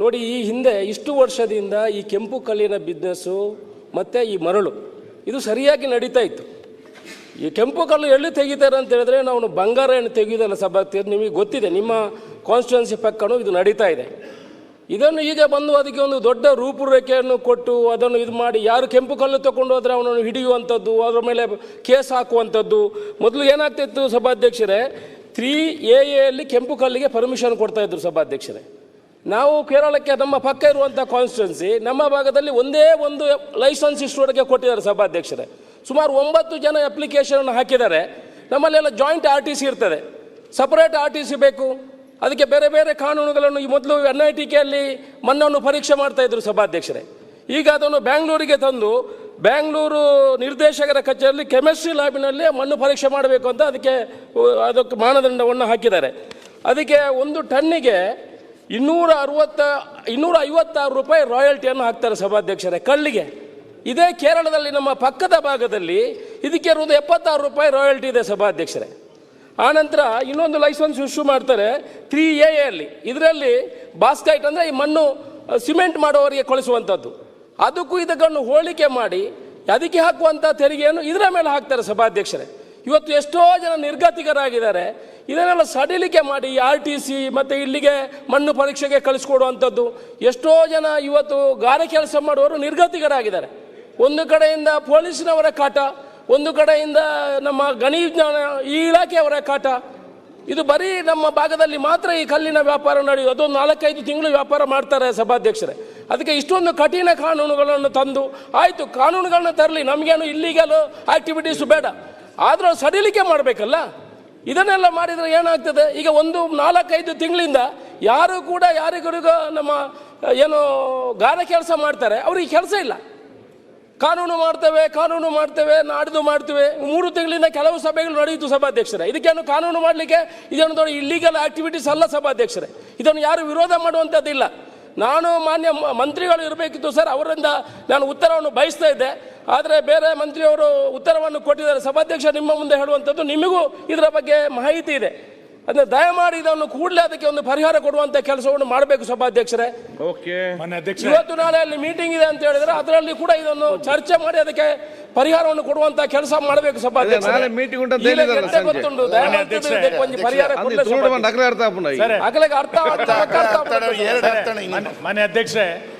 ನೋಡಿ, ಈ ಹಿಂದೆ ಇಷ್ಟು ವರ್ಷದಿಂದ ಈ ಕೆಂಪು ಕಲ್ಲಿನ ಬಿಸ್ನೆಸ್ಸು ಮತ್ತು ಈ ಮರಳು, ಇದು ಸರಿಯಾಗಿ ನಡೀತಾ ಇತ್ತು. ಈ ಕೆಂಪು ಕಲ್ಲು ಎಲ್ಲಿ ತೆಗಿತಾರೆ ಅಂತ ಹೇಳಿದ್ರೆ ನಾವು ಬಂಗಾರ ಏನು ತೆಗೆಯೋದಲ್ಲ ಸಭಾತ್ಯ ನಿಮಗೆ ಗೊತ್ತಿದೆ, ನಿಮ್ಮ ಕಾನ್ಸ್ಟಿಟ್ಯೂನ್ಸಿ ಪಕ್ಕನೂ ಇದು ನಡೀತಾ ಇದೆ. ಇದನ್ನು ಈಗ ಬಂದು ಅದಕ್ಕೆ ಒಂದು ದೊಡ್ಡ ರೂಪುರೇಖೆಯನ್ನು ಕೊಟ್ಟು ಅದನ್ನು ಇದು ಮಾಡಿ, ಯಾರು ಕೆಂಪು ಕಲ್ಲು ತಗೊಂಡು ಹೋದರೆ ಅವನನ್ನು ಹಿಡಿಯುವಂಥದ್ದು, ಅದರ ಮೇಲೆ ಕೇಸ್ ಹಾಕುವಂಥದ್ದು. ಮೊದಲು ಏನಾಗ್ತಿತ್ತು ಸಭಾಧ್ಯಕ್ಷರೇ ತ್ರೀ ಎ ಎಲ್ಲಿ ಕೆಂಪು ಕಲ್ಲಿಗೆ ಪರ್ಮಿಷನ್ ಕೊಡ್ತಾ ಇದ್ರು ಸಭಾಧ್ಯಕ್ಷರೇ. ನಾವು ಕೇರಳಕ್ಕೆ ನಮ್ಮ ಪಕ್ಕ ಇರುವಂಥ ಕಾನ್ಸ್ಟಿಟ್ಯೂನ್ಸಿ ನಮ್ಮ ಭಾಗದಲ್ಲಿ ಒಂದೇ ಒಂದು ಲೈಸೆನ್ಸ್ ಇಷ್ಟುವರೆಗೆ ಕೊಟ್ಟಿದ್ದಾರೆ ಸಭಾಧ್ಯಕ್ಷರೇ. ಸುಮಾರು ಒಂಬತ್ತು ಜನ ಅಪ್ಲಿಕೇಶನ್ ಹಾಕಿದ್ದಾರೆ. ನಮ್ಮಲ್ಲೆಲ್ಲ ಜಾಯಿಂಟ್ ಆರ್ ಟಿ ಸಿ ಇರ್ತದೆ. ಸಪರೇಟ್ ಆರ್ ಟಿ ಸಿ ಬೇಕು. ಅದಕ್ಕೆ ಬೇರೆ ಬೇರೆ ಕಾನೂನುಗಳನ್ನು ಈ ಮೊದಲು ಎನ್ ಐ ಟಿ ಕೆಯಲ್ಲಿ ಮಣ್ಣನ್ನು ಪರೀಕ್ಷೆ ಮಾಡ್ತಾ ಇದ್ರು ಸಭಾಧ್ಯಕ್ಷರೇ. ಈಗ ಅದನ್ನು ಬ್ಯಾಂಗ್ಳೂರಿಗೆ ತಂದು ಬ್ಯಾಂಗ್ಳೂರು ನಿರ್ದೇಶಕರ ಕಚೇರಿಯಲ್ಲಿ ಕೆಮಿಸ್ಟ್ರಿ ಲ್ಯಾಬಿನಲ್ಲಿ ಮಣ್ಣು ಪರೀಕ್ಷೆ ಮಾಡಬೇಕು ಅಂತ ಅದಕ್ಕೆ ಅದಕ್ಕೆ ಮಾನದಂಡವನ್ನು ಹಾಕಿದ್ದಾರೆ. ಅದಕ್ಕೆ ಒಂದು ಟನ್ನಿಗೆ ಇನ್ನೂರ ಅರವತ್ತ ಇನ್ನೂರ ಐವತ್ತಾರು ರೂಪಾಯಿ ರಾಯಲ್ಟಿಯನ್ನು ಹಾಕ್ತಾರೆ ಸಭಾಧ್ಯಕ್ಷರೇ ಕಳ್ಳಿಗೆ ಇದೇ ಕೇರಳದಲ್ಲಿ ನಮ್ಮ ಪಕ್ಕದ ಭಾಗದಲ್ಲಿ ಇದಕ್ಕೆ ಇರುವುದು ಎಪ್ಪತ್ತಾರು ರೂಪಾಯಿ ರಾಯಲ್ಟಿ ಇದೆ ಸಭಾಧ್ಯಕ್ಷರೇ. ಆನಂತರ ಇನ್ನೊಂದು ಲೈಸೆನ್ಸ್ ಇಶ್ಯೂ ಮಾಡ್ತಾರೆ ತ್ರೀ ಎ ಅಲ್ಲಿ. ಇದರಲ್ಲಿ ಬಾಸ್ಕೈಟ್ ಅಂದರೆ ಈ ಮಣ್ಣು ಸಿಮೆಂಟ್ ಮಾಡೋವರಿಗೆ ಕಳಿಸುವಂಥದ್ದು ಅದಕ್ಕೂ ಇದಕ್ಕನ್ನು ಹೋಲಿಕೆ ಮಾಡಿ, ಅದಕ್ಕೆ ಹಾಕುವಂಥ ತೆರಿಗೆಯನ್ನು ಇದರ ಮೇಲೆ ಹಾಕ್ತಾರೆ ಸಭಾಧ್ಯಕ್ಷರೇ. ಇವತ್ತು ಎಷ್ಟೋ ಜನ ನಿರ್ಗತಿಕರಾಗಿದ್ದಾರೆ ಇದನ್ನೆಲ್ಲ ಸಡಿಲಿಕೆ ಮಾಡಿ ಆರ್ ಟಿ ಸಿ ಮತ್ತು ಇಲ್ಲಿಗೆ ಮಣ್ಣು ಪರೀಕ್ಷೆಗೆ ಕಳಿಸ್ಕೊಡುವಂಥದ್ದು. ಎಷ್ಟೋ ಜನ ಇವತ್ತು ಗಾರೆ ಕೆಲಸ ಮಾಡುವವರು ನಿರ್ಗತಿಕರಾಗಿದ್ದಾರೆ. ಒಂದು ಕಡೆಯಿಂದ ಪೊಲೀಸಿನವರ ಕಾಟ, ಒಂದು ಕಡೆಯಿಂದ ನಮ್ಮ ಗಣಿ ವಿಜ್ಞಾನ ಈ ಇಲಾಖೆಯವರ ಕಾಟ. ಇದು ಬರೀ ನಮ್ಮ ಭಾಗದಲ್ಲಿ ಮಾತ್ರ ಈ ಕಲ್ಲಿನ ವ್ಯಾಪಾರ ನಡೆಯುವುದು. ಅದೊಂದು ನಾಲ್ಕೈದು ತಿಂಗಳು ವ್ಯಾಪಾರ ಮಾಡ್ತಾರೆ ಸಭಾಧ್ಯಕ್ಷರೇ. ಅದಕ್ಕೆ ಇಷ್ಟೊಂದು ಕಠಿಣ ಕಾನೂನುಗಳನ್ನು ತಂದು ಆಯಿತು, ಕಾನೂನುಗಳನ್ನ ತರಲಿ. ನಮಗೇನು ಇಲ್ಲಿಗಲು ಆಕ್ಟಿವಿಟೀಸು ಬೇಡ. ಆದರೂ ಸಡಿಲಿಕೆ ಮಾಡಬೇಕಲ್ಲ? ಇದನ್ನೆಲ್ಲ ಮಾಡಿದರೆ ಏನಾಗ್ತದೆ? ಈಗ ಒಂದು ನಾಲ್ಕೈದು ತಿಂಗಳಿಂದ ಯಾರು ಕೂಡ ಯಾರಿಗೂ ನಮ್ಮ, ಏನು ಗಾರೆ ಕೆಲಸ ಮಾಡ್ತಾರೆ. ಅವ್ರಿಗೆ ಕೆಲಸ ಇಲ್ಲ. ಕಾನೂನು ಮಾಡ್ತೇವೆ ಕಾನೂನು ಮಾಡ್ತೇವೆ, ನಾಡಿದ್ದು ಮಾಡ್ತೇವೆ. ಮೂರು ತಿಂಗಳಿಂದ ಕೆಲವು ಸಭೆಗಳು ನಡೆಯಿತು ಸಭಾಧ್ಯಕ್ಷರೇ. ಇದಕ್ಕೇನು ಕಾನೂನು ಮಾಡಲಿಕ್ಕೆ ಇದನ್ನು ದೊಡ್ಡ ಇಲ್ಲಿಗಲ್ ಆಕ್ಟಿವಿಟೀಸ್ ಅಲ್ಲ ಸಭಾಧ್ಯಕ್ಷರೇ. ಇದನ್ನು ಯಾರು ವಿರೋಧ ಮಾಡುವಂಥದ್ದಿಲ್ಲ. ನಾನು ಮಾನ್ಯ ಮಂತ್ರಿಗಳು ಇರಬೇಕಿತ್ತು ಸರ್. ಅವರಿಂದ ನಾನು ಉತ್ತರವನ್ನು ಬಯಸ್ತಾ ಇದ್ದೆ. ಆದರೆ ಬೇರೆ ಮಂತ್ರಿಯವರು ಉತ್ತರವನ್ನು ಕೊಟ್ಟಿದ್ದಾರೆ. ಸಭಾಧ್ಯಕ್ಷ ನಿಮ್ಮ ಮುಂದೆ ಹೇಳುವಂಥದ್ದು ನಿಮಗೂ ಇದರ ಬಗ್ಗೆ ಮಾಹಿತಿ ಇದೆ. ಅದನ್ನ ದಯಮಾಡಿ ಇದನ್ನು ಕೂಡಲೇ ಅದಕ್ಕೆ ಒಂದು ಪರಿಹಾರ ಕೊಡುವಂತ ಕೆಲಸವನ್ನು ಮಾಡಬೇಕು ಸಭಾಧ್ಯಕ್ಷರೇ. ಓಕೆ. ಇವತ್ತು ನಾಳೆ ಅಲ್ಲಿ ಮೀಟಿಂಗ್ ಇದೆ ಅಂತ ಹೇಳಿದ್ರೆ ಅದರಲ್ಲಿ ಕೂಡ ಇದನ್ನು ಚರ್ಚೆ ಮಾಡಿ ಅದಕ್ಕೆ ಪರಿಹಾರವನ್ನು ಕೊಡುವಂತ ಕೆಲಸ ಮಾಡಬೇಕು ಸಭಾಧ್ಯಕ್ಷರೇ. ಗೊತ್ತುಂಟು. ಒಂದು ಪರಿಹಾರ. ಅರ್ಥ ಅಗಲಿಗೆ ಆಗ್ತಾ- ಮಾನ್ಯ ಅಧ್ಯಕ್ಷರೇ.